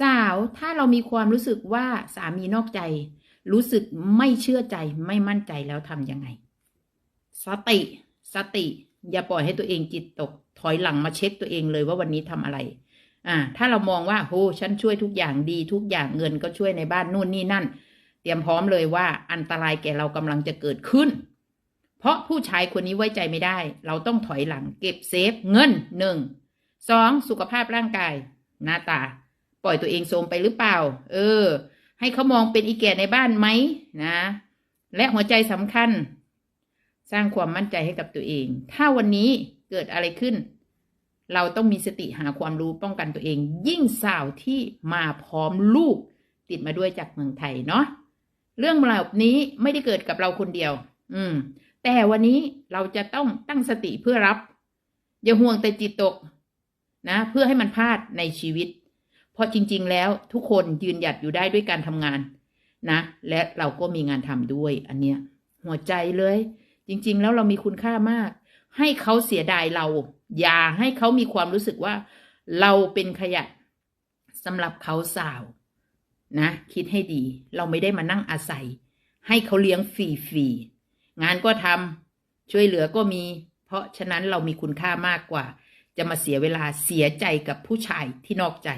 สาวถ้าเรามีความรู้สึกว่าสามีนอกใจ รู้สึกไม่เชื่อใจไม่มั่นใจแล้วทำยังไง สติ สติ อย่าปล่อยให้ตัวเองจิตตก ถอยหลังมาเช็คตัวเองเลยว่าวันนี้ทำอะไร อ่า ถ้าเรามองว่าโหฉันช่วยทุกอย่างดี ทุกอย่างเงินก็ช่วยในบ้านนู่นนี่นั่น เตรียมพร้อมเลยว่าอันตรายแก่เรากำลังจะเกิดขึ้น เพราะผู้ชายคนนี้ไว้ใจไม่ได้ เราต้องถอยหลัง เก็บเซฟเงินหนึ่งสองสุขภาพร่างกาย หน้าตา ปล่อยตัวเองโทมไปหรือเปล่า เออ ให้เขามองเป็นอีแก่ในบ้านไหมนะ และหัวใจสำคัญ สร้างความมั่นใจให้กับตัวเอง ถ้าวันนี้เกิดอะไรขึ้น เราต้องมีสติหาความรู้ป้องกันตัวเอง ยิ่งสาวที่มาพร้อมลูก ติดมาด้วยจากเมืองไทยเนาะเรื่องเหล่านี้ไม่ได้เกิดกับเราคนเดียว อืม แต่วันนี้เราจะต้องตั้งสติเพื่อรับ อย่าห่วงแต่จิตตก นะ เพื่อให้มันพลาดในชีวิต เพราะจริง ๆ แล้วทุกคนยืนหยัดอยู่ได้ด้วยการทำงานนะ และเราก็มีงานทำด้วย อันเนี้ยหัวใจเลย จริง ๆ แล้วเรามีคุณค่ามาก ให้เขาเสียดายเรา อย่าให้เขามีความรู้สึกว่า เราเป็นขยะสำหรับเขาสาว นะ คิดให้ดี เราไม่ได้มานั่งอาศัย ให้เขาเลี้ยงฟรีๆงานก็ทำช่วยเหลือก็มี เพราะฉะนั้นเรามีคุณค่ามากกว่า จะมาเสียเวลาเสียใจกับผู้ชายที่นอกใจ